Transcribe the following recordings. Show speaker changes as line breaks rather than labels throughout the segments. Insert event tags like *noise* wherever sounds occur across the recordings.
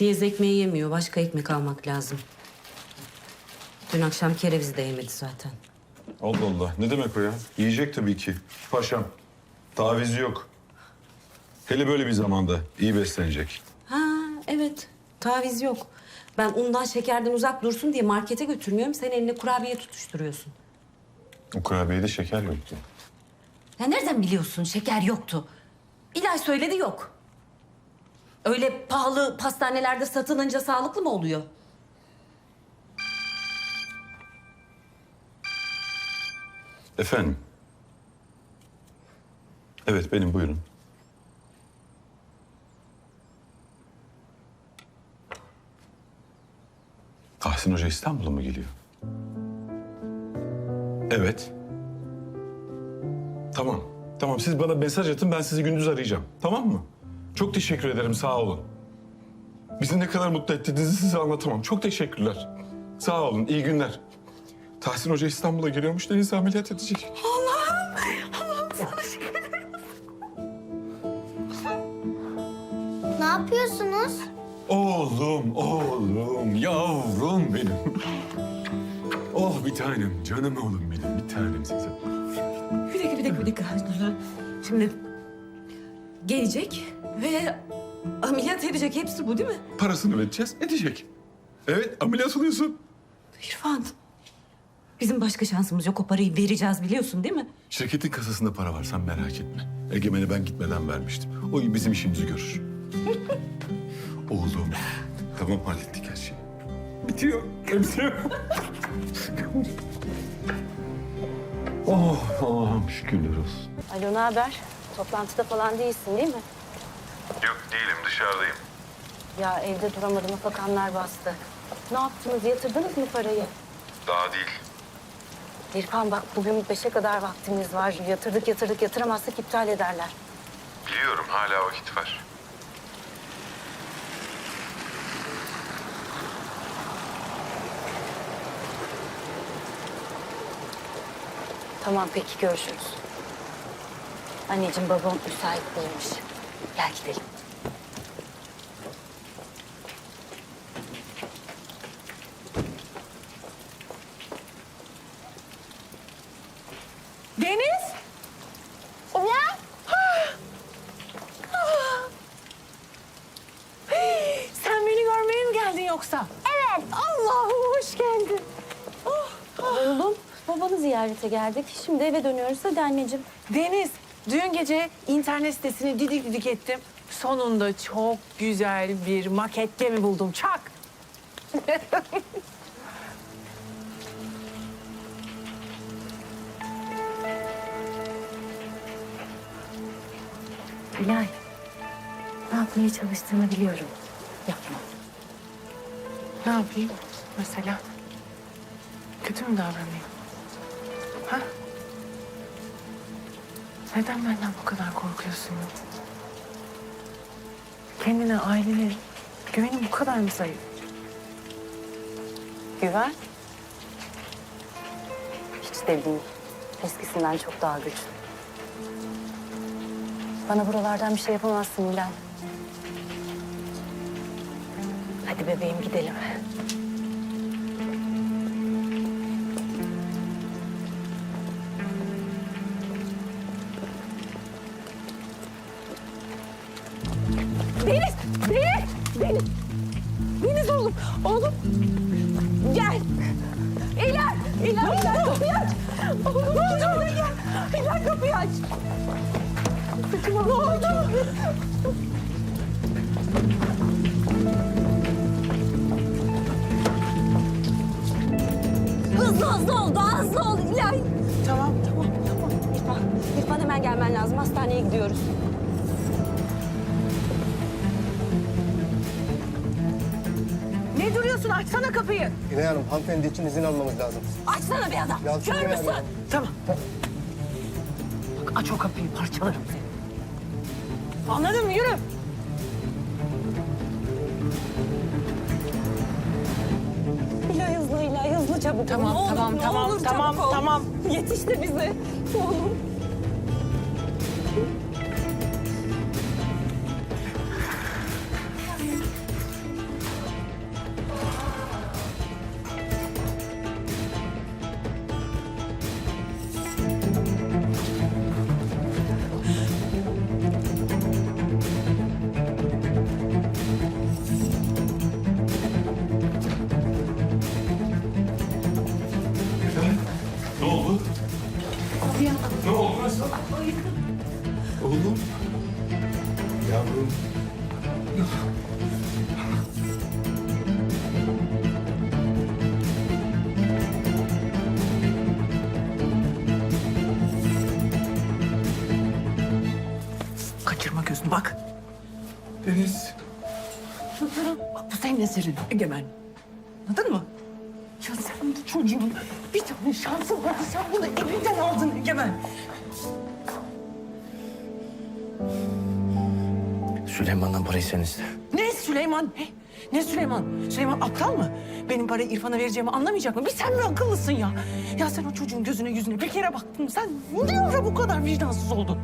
Siyez ekmeği yemiyor. Başka ekmek almak lazım. Dün akşam kereviz de yemedi zaten.
Allah Allah. Ne demek o ya? Yiyecek tabii ki. Paşam. Tavizi yok. Hele böyle bir zamanda iyi beslenecek.
Ha evet. Taviz yok. Ben undan şekerden uzak dursun diye markete götürmüyorum. Sen eline kurabiye tutuşturuyorsun.
O kurabiyede şeker yoktu.
Ya nereden biliyorsun şeker yoktu? İlay söyledi yok. Öyle pahalı pastanelerde satılınca sağlıklı mı oluyor?
Efendim? Evet benim buyurun. Tahsin Hoca İstanbul'a mı geliyor? Evet. Tamam. Tamam siz bana mesaj atın ben sizi gündüz arayacağım. Tamam mı? Çok teşekkür ederim sağ olun. Bizi ne kadar mutlu ettiğinizi size anlatamam. Çok teşekkürler. Sağ olun iyi günler. Tahsin Hoca İstanbul'a geliyormuş Deniz'i ameliyat edecek.
Ne yapıyorsunuz?
Oğlum, oğlum, yavrum benim. Oh bir tanem, canım oğlum benim, bir tanem size.
Bir dakika, bir dakika, bir dakika. Şimdi gelecek ve ameliyat edecek. Hepsi bu değil mi?
Parasını vereceğiz, edecek. Evet, ameliyat oluyorsun.
İrfan, bizim başka şansımız yok. O parayı vereceğiz biliyorsun değil mi?
Şirketin kasasında para var, sen merak etme. Egemen'e ben gitmeden vermiştim. O bizim işimizi görür. *laughs* oğlum, tamam hallettik her şeyi. Bitiyor, bitiyor. oh, Allah'ım şükürler olsun.
Alo, ne haber? Toplantıda falan değilsin değil mi?
Yok değilim, dışarıdayım.
Ya evde duramadım, afakanlar bastı. Ne yaptınız, yatırdınız mı parayı?
Daha değil.
İrfan bak bugün beşe kadar vaktimiz var. Yatırdık yatırdık yatıramazsak iptal ederler.
Biliyorum, hala vakit var.
Tamam peki görüşürüz. Anneciğim babam müsait değilmiş. Gel gidelim.
Deniz!
Ne?
Sen beni görmeye mi geldin yoksa?
Evet.
Allah'ım hoş geldin.
Oğlum babanı ziyarete geldik. Şimdi eve dönüyoruz. Hadi anneciğim.
Deniz, dün gece internet sitesini didik didik ettim. Sonunda çok güzel bir maket gemi buldum. Çak! *laughs*
Bilal. Ne yapmaya çalıştığını biliyorum. Yapma.
Ne yapayım mesela? Kötü mü davranayım? Neden benden bu kadar korkuyorsun? Kendine, ailene güvenin bu kadar mı zayıf?
Güven. Hiç de değil. Eskisinden çok daha güçlü. Bana buralardan bir şey yapamazsın Bilal. Hadi bebeğim gidelim.
Ne oldu? İlhan kapıyı aç! Saçıma ne oldu?
Hızlı hızlı ol, daha hızlı ol İlay.
Tamam, tamam, tamam.
İrfan, İrfan hemen gelmen lazım. Hastaneye gidiyoruz.
Açsana kapıyı.
Güney Hanım, hanımefendi için izin almamız lazım.
Açsana bir adam.
Yalçın
Kör müsün?
arıyor.
Tamam. Bak aç o kapıyı, parçalarım seni. Anladın mı? Yürü.
İlay hızlı, İlay hızlı çabuk.
Tamam, tamam, tamam, tamam, tamam.
Yetiş de bize. Oğlum. yavrum.
Kaçırma gözünü bak. Deniz. Bak bu senin eserin Egemen. Anladın mı? Ya sen bu çocuğun bir tane şansı var. Sen bunu elinden aldın Egemen.
Süleyman'dan parayı sen iste.
Ne Süleyman? Ne? Ne Süleyman? Süleyman aptal mı? Benim parayı İrfan'a vereceğimi anlamayacak mı? Bir sen mi akıllısın ya? Ya sen o çocuğun gözüne yüzüne bir kere baktın mı? Sen ne ara bu kadar vicdansız oldun?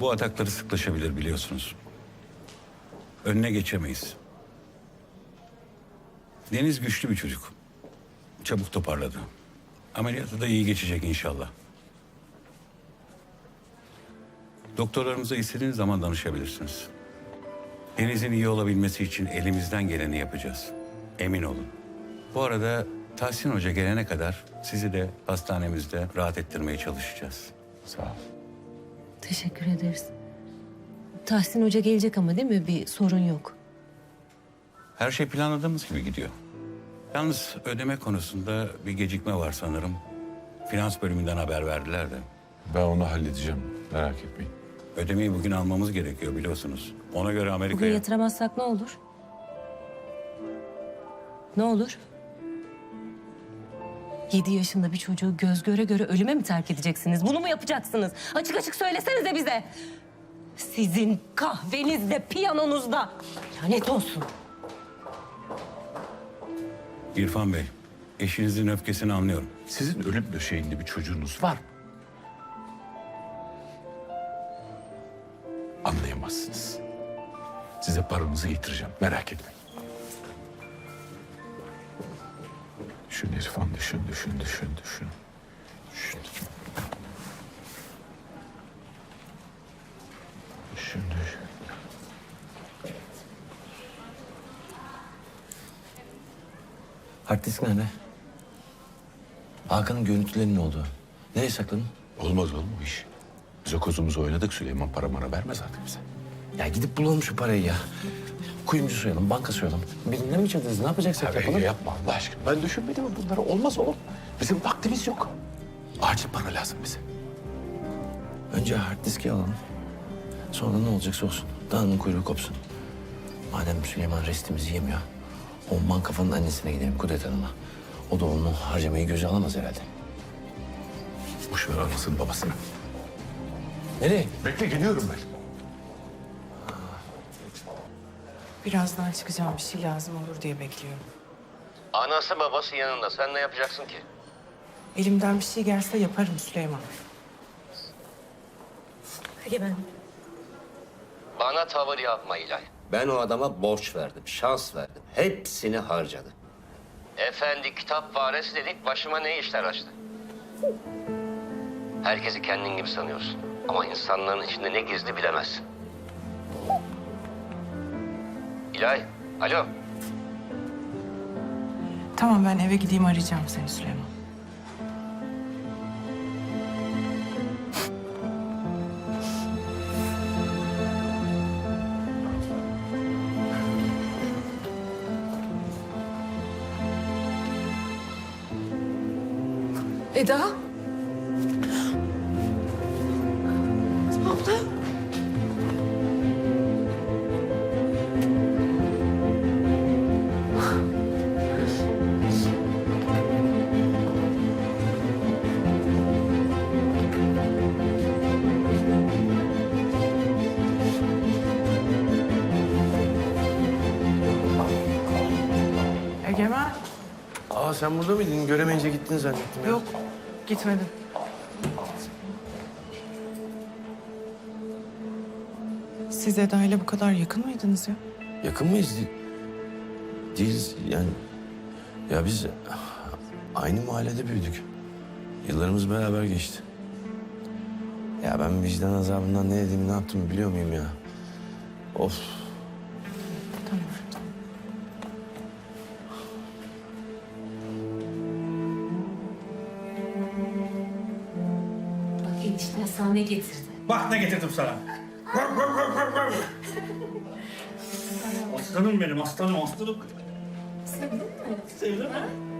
Bu atakları sıklaşabilir biliyorsunuz. Önüne geçemeyiz. Deniz güçlü bir çocuk. Çabuk toparladı. Ameliyatı da iyi geçecek inşallah. Doktorlarımıza istediğiniz zaman danışabilirsiniz. Deniz'in iyi olabilmesi için elimizden geleni yapacağız. Emin olun. Bu arada Tahsin Hoca gelene kadar sizi de hastanemizde rahat ettirmeye çalışacağız.
Sağ ol.
Teşekkür ederiz. Tahsin Hoca gelecek ama değil mi? Bir sorun yok.
Her şey planladığımız gibi gidiyor. Yalnız ödeme konusunda bir gecikme var sanırım. Finans bölümünden haber verdiler de.
Ben onu halledeceğim. Merak etmeyin.
Ödemeyi bugün almamız gerekiyor biliyorsunuz. Ona göre
Bugün
Amerika'ya...
yatıramazsak ne olur? Ne olur? Yedi yaşında bir çocuğu göz göre göre ölüme mi terk edeceksiniz? Bunu mu yapacaksınız? Açık açık söylesenize bize. Sizin kahvenizde, piyanonuzda. Lanet olsun.
İrfan Bey, eşinizin öfkesini anlıyorum.
Sizin ölüm döşeğinde bir çocuğunuz var mı? Anlayamazsınız. Size paranızı getireceğim. Merak etmeyin. Düşün İrfan, düşün, düşün, düşün, düşün. Düşün. Düşün, düşün.
Hard disk nerede? Hakan'ın görüntülerinin olduğu. Nereye sakladın?
Olmaz oğlum bu iş. Biz o kozumuzu oynadık. Süleyman para mara vermez artık bize.
Ya gidip bulalım şu parayı ya. Kuyumcu soyalım, banka soyalım. Birinde mi çadırız? Ne yapacaksak
Ya
yapalım.
yapma Allah aşkına. Ben düşünmedim mi bunları? Olmaz oğlum. Bizim vaktimiz yok. Acil para lazım bize.
Önce hard diski alalım. Sonra ne olacaksa olsun. Dağının kuyruğu kopsun. Madem Süleyman restimizi yemiyor. O man kafanın annesine gidelim Kudret Hanım'a. O da onu harcamayı göze alamaz herhalde.
Boş ver anasını babasını.
Nereye?
Bekle geliyorum ben.
Birazdan çıkacağım bir şey lazım olur diye bekliyorum.
Anası babası yanında. Sen ne yapacaksın ki?
Elimden bir şey gelse yaparım Süleyman.
Egemen.
Bana tavır yapma İlay. Ben o adama borç verdim, şans verdim. Hepsini harcadı. Efendi kitap faresi dedik başıma ne işler açtı. Herkesi kendin gibi sanıyorsun. Ama insanların içinde ne gizli bilemezsin. İlay, alo.
Tamam ben eve gideyim arayacağım seni Süleyman. Eda? Abla?
Aa sen burada mıydın? Göremeyince gittin zannettim ya.
Yok, gitmedim. Siz Eda ile bu kadar yakın mıydınız ya?
Yakın mıyız? Değiliz yani. Ya biz aynı mahallede büyüdük. Yıllarımız beraber geçti. Ya ben vicdan azabından ne dediğimi ne yaptığımı biliyor muyum ya? Of.
Tamam,
ne getirdi.
Bak ne getirdim sana. aslanım benim, aslanım, aslanım. Sevdin mi? Sevdin mi?